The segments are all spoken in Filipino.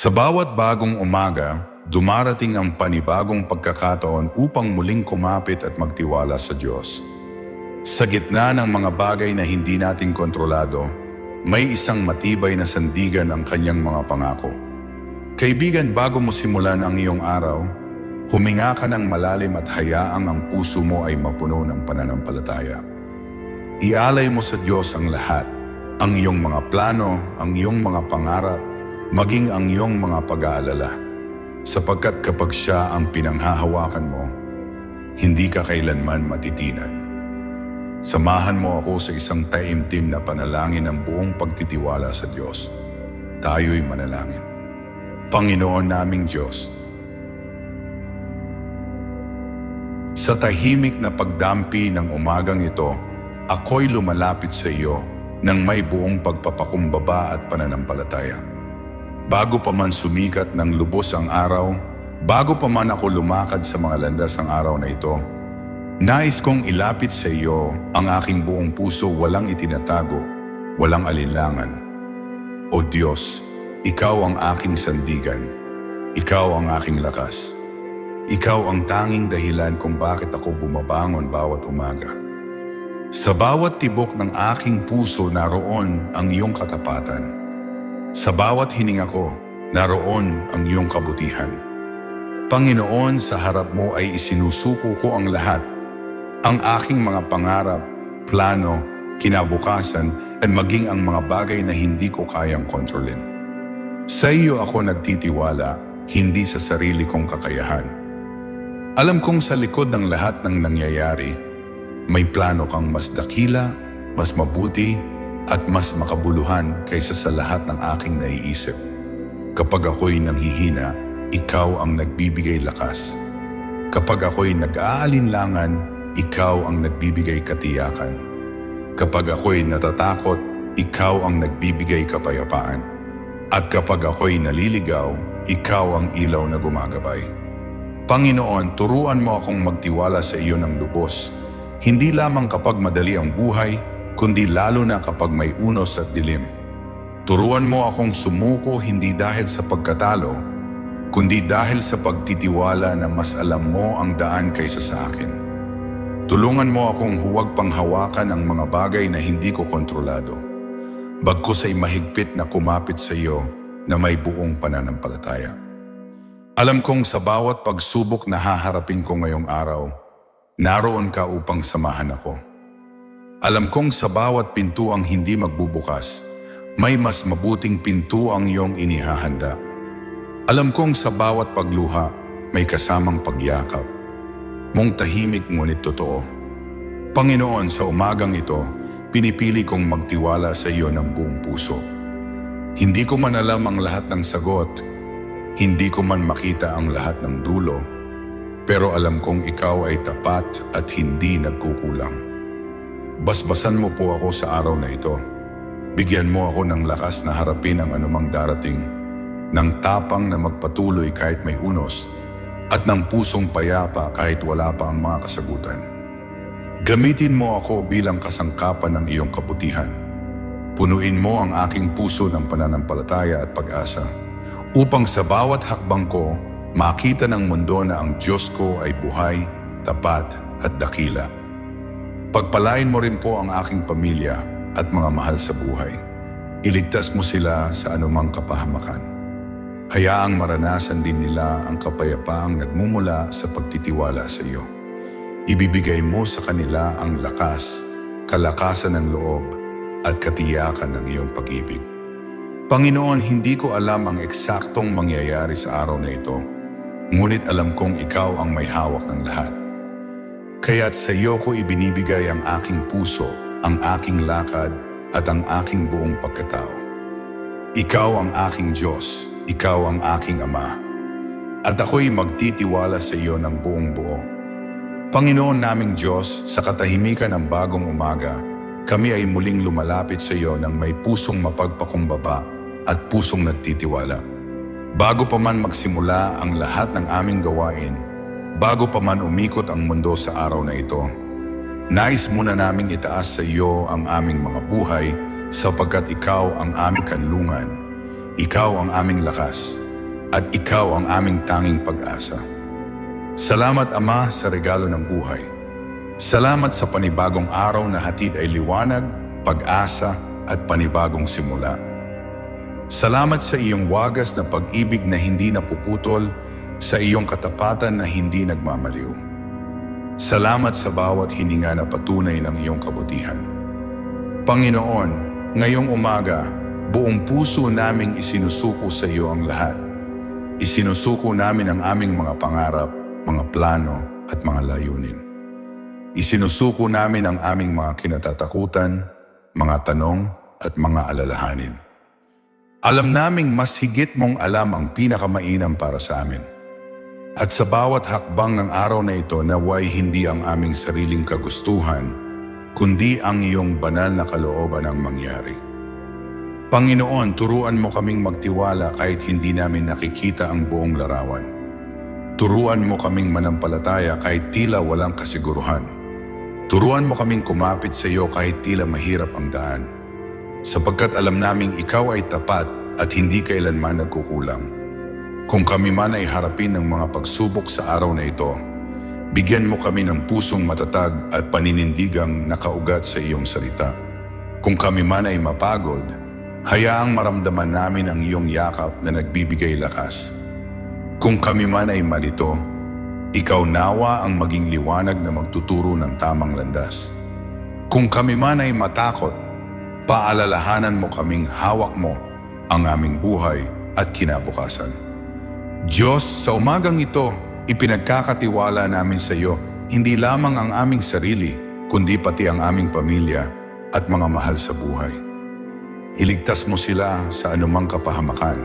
Sa bawat bagong umaga, dumarating ang panibagong pagkakataon upang muling kumapit at magtiwala sa Diyos. Sa gitna ng mga bagay na hindi natin kontrolado, may isang matibay na sandigan ang kanyang mga pangako. Kaibigan, bago mo simulan ang iyong araw, huminga ka ng malalim at hayaang ang puso mo ay mapuno ng pananampalataya. Ialay mo sa Diyos ang lahat, ang iyong mga plano, ang iyong mga pangarap, maging ang iyong mga pag-aalala. Sapagkat kapag siya ang pinanghahawakan mo, hindi ka kailanman matitinan. Samahan mo ako sa isang taimtim na panalangin ng buong pagtitiwala sa Diyos. Tayo'y manalangin. Panginoon naming Diyos, sa tahimik na pagdampi ng umagang ito, ako'y lumalapit sa iyo ng may buong pagpapakumbaba at pananampalataya. Bago pa man sumikat ng lubos ang araw, bago pa man ako lumakad sa mga landas ng araw na ito, nais kong ilapit sa iyo ang aking buong puso walang itinatago, walang alinlangan. O Diyos, Ikaw ang aking sandigan, Ikaw ang aking lakas. Ikaw ang tanging dahilan kung bakit ako bumabangon bawat umaga. Sa bawat tibok ng aking puso naroon ang iyong katapatan. Sa bawat hininga ko, naroon ang iyong kabutihan. Panginoon, sa harap mo ay isinusuko ko ang lahat. Ang aking mga pangarap, plano, kinabukasan, at maging ang mga bagay na hindi ko kayang kontrolin. Sa iyo ako nagtitiwala, hindi sa sarili kong kakayahan. Alam kong sa likod ng lahat ng nangyayari, may plano kang mas dakila, mas mabuti, at mas makabuluhan kaysa sa lahat ng aking naiisip. Kapag ako'y nanghihina, ikaw ang nagbibigay lakas. Kapag ako'y nag-aalinlangan, ikaw ang nagbibigay katiyakan. Kapag ako'y natatakot, ikaw ang nagbibigay kapayapaan. At kapag ako'y naliligaw, ikaw ang ilaw na gumagabay. Panginoon, turuan mo akong magtiwala sa iyo ng lubos, hindi lamang kapag madali ang buhay, kundi lalo na kapag may unos at dilim. Turuan mo akong sumuko hindi dahil sa pagkatalo, kundi dahil sa pagtitiwala na mas alam mo ang daan kaysa sa akin. Tulungan mo akong huwag panghawakan ang mga bagay na hindi ko kontrolado bagkus ay mahigpit na kumapit sa iyo na may buong pananampalataya. Alam kong sa bawat pagsubok na haharapin ko ngayong araw, naroon ka upang samahan ako. Alam kong sa bawat pintuang hindi magbubukas, may mas mabuting pinto ang iyong inihahanda. Alam kong sa bawat pagluha, may kasamang pagyakap. Mong tahimik ngunit totoo. Panginoon, sa umagang ito, pinipili kong magtiwala sa iyo ng buong puso. Hindi ko man alam ang lahat ng sagot, hindi ko man makita ang lahat ng dulo, pero alam kong ikaw ay tapat at hindi nagkukulang. Basbasan mo po ako sa araw na ito. Bigyan mo ako ng lakas na harapin ang anumang darating, ng tapang na magpatuloy kahit may unos, at ng pusong payapa kahit wala pa ang mga kasagutan. Gamitin mo ako bilang kasangkapan ng iyong kabutihan. Punuin mo ang aking puso ng pananampalataya at pag-asa upang sa bawat hakbang ko makita ng mundo na ang Diyos ko ay buhay, tapat at dakila. Pagpalain mo rin po ang aking pamilya at mga mahal sa buhay. Iligtas mo sila sa anumang kapahamakan. Hayaang maranasan din nila ang kapayapaang nagmumula sa pagtitiwala sa iyo. Ibibigay mo sa kanila ang lakas, kalakasan ng loob, at katiyakan ng iyong pag-ibig. Panginoon, hindi ko alam ang eksaktong mangyayari sa araw na ito, ngunit alam kong ikaw ang may hawak ng lahat. Kaya't sa iyo ko ibinibigay ang aking puso, ang aking lakad, at ang aking buong pagkatao. Ikaw ang aking Diyos, ikaw ang aking Ama, at ako'y magtitiwala sa iyo ng buong buo. Panginoon naming Diyos, sa katahimikan ng bagong umaga, kami ay muling lumalapit sa iyo ng may pusong mapagpakumbaba at pusong nagtitiwala. Bago pa man magsimula ang lahat ng aming gawain, bago pa man umikot ang mundo sa araw na ito, nais muna naming itaas sa iyo ang aming mga buhay sapagkat ikaw ang aming kanlungan, ikaw ang aming lakas, at ikaw ang aming tanging pag-asa. Salamat Ama sa regalo ng buhay. Salamat sa panibagong araw na hatid ay liwanag, pag-asa at panibagong simula. Salamat sa iyong wagas na pag-ibig na hindi napuputol, sa iyong katapatan na hindi nagmamaliw. Salamat sa bawat hininga na patunay ng iyong kabutihan. Panginoon, ngayong umaga, buong puso naming isinusuko sa iyo ang lahat. Isinusuko namin ang aming mga pangarap, mga plano at mga layunin. Isinusuko namin ang aming mga kinatatakutan, mga tanong at mga alalahanin. Alam naming mas higit mong alam ang pinakamainam para sa amin. At sa bawat hakbang ng araw na ito naway hindi ang aming sariling kagustuhan, kundi ang iyong banal na kalooban ang mangyari. Panginoon, turuan mo kaming magtiwala kahit hindi namin nakikita ang buong larawan. Turuan mo kaming manampalataya kahit tila walang kasiguruhan. Turuan mo kaming kumapit sa iyo kahit tila mahirap ang daan. Sapagkat alam naming ikaw ay tapat at hindi kailanman nagkukulang. Kung kami man ay harapin ng mga pagsubok sa araw na ito, bigyan mo kami ng pusong matatag at paninindigang nakaugat sa iyong salita. Kung kami man ay mapagod, hayaang maramdaman namin ang iyong yakap na nagbibigay lakas. Kung kami man ay malito, ikaw nawa ang maging liwanag na magtuturo ng tamang landas. Kung kami man ay matakot, paalalahanan mo kaming hawak mo ang aming buhay at kinabukasan. Diyos, sa umagang ito, ipinagkakatiwala namin sa iyo hindi lamang ang aming sarili, kundi pati ang aming pamilya at mga mahal sa buhay. Iligtas mo sila sa anumang kapahamakan.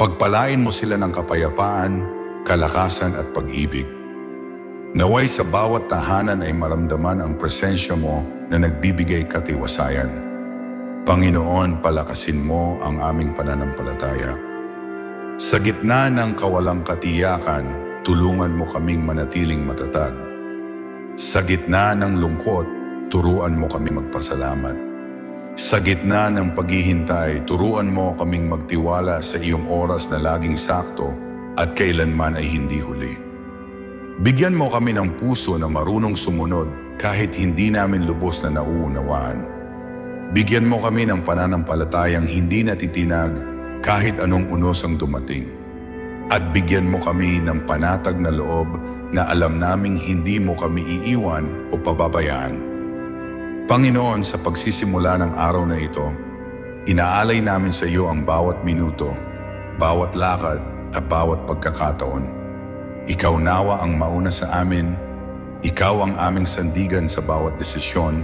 Pagpalain mo sila ng kapayapaan, kalakasan at pag-ibig. Naway sa bawat tahanan ay maramdaman ang presensya mo na nagbibigay katiwasayan. Panginoon, palakasin mo ang aming pananampalataya. Sa gitna ng kawalang katiyakan, tulungan mo kaming manatiling matatag. Sa gitna ng lungkot, turuan mo kami magpasalamat. Sa gitna ng paghihintay, turuan mo kaming magtiwala sa iyong oras na laging sakto at kailanman ay hindi huli. Bigyan mo kami ng puso na marunong sumunod kahit hindi namin lubos na nauunawaan. Bigyan mo kami ng pananampalatayang hindi natitinag kahit anong unos ang dumating. At bigyan mo kami ng panatag na loob na alam naming hindi mo kami iiwan o pababayaan. Panginoon, sa pagsisimula ng araw na ito, inaalay namin sa iyo ang bawat minuto, bawat lakad at bawat pagkakataon. Ikaw nawa ang mauna sa amin, ikaw ang aming sandigan sa bawat desisyon,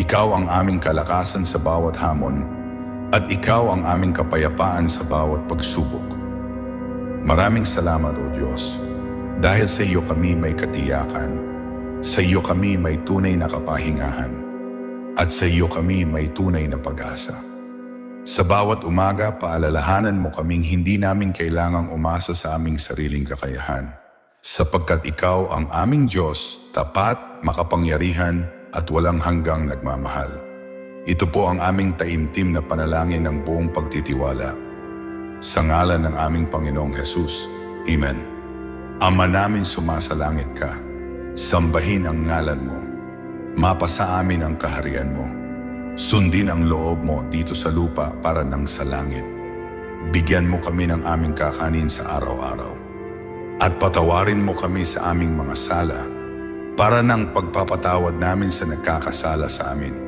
ikaw ang aming kalakasan sa bawat hamon, at ikaw ang aming kapayapaan sa bawat pagsubok. Maraming salamat, O Diyos, dahil sa iyo kami may katiyakan, sa iyo kami may tunay na kapahingahan, at sa iyo kami may tunay na pag-asa. Sa bawat umaga, paalalahanan mo kaming hindi namin kailangang umasa sa aming sariling kakayahan, sapagkat ikaw ang aming Diyos, tapat, makapangyarihan, at walang hanggang nagmamahal. Ito po ang aming taimtim na panalangin ng buong pagtitiwala. Sa ngalan ng aming Panginoong Hesus. Amen. Ama namin sumasalangit ka. Sambahin ang ngalan mo. Mapasa amin ang kaharian mo. Sundin ang loob mo dito sa lupa para nang sa langit. Bigyan mo kami ng aming kakanin sa araw-araw. At patawarin mo kami sa aming mga sala para ng pagpapatawad namin sa nagkakasala sa amin.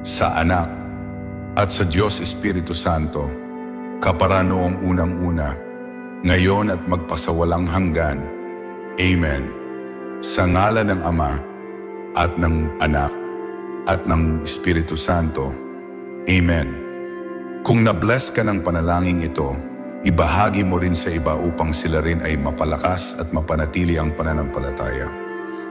sa Anak, at sa Diyos Espiritu Santo, kapara noong unang-una, ngayon at magpasawalang hanggan. Amen. Sa ngalan ng Ama, at ng Anak, at ng Espiritu Santo. Amen. Kung na-bless ka ng panalangin ito, ibahagi mo rin sa iba upang sila rin ay mapalakas at mapanatili ang pananampalataya.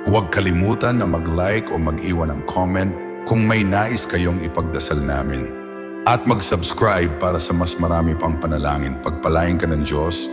Huwag kalimutan na mag-like o mag-iwan ng comment kung may nais kayong ipagdasal namin. At mag-subscribe para sa mas marami pang panalangin. Pagpalain ka ng Diyos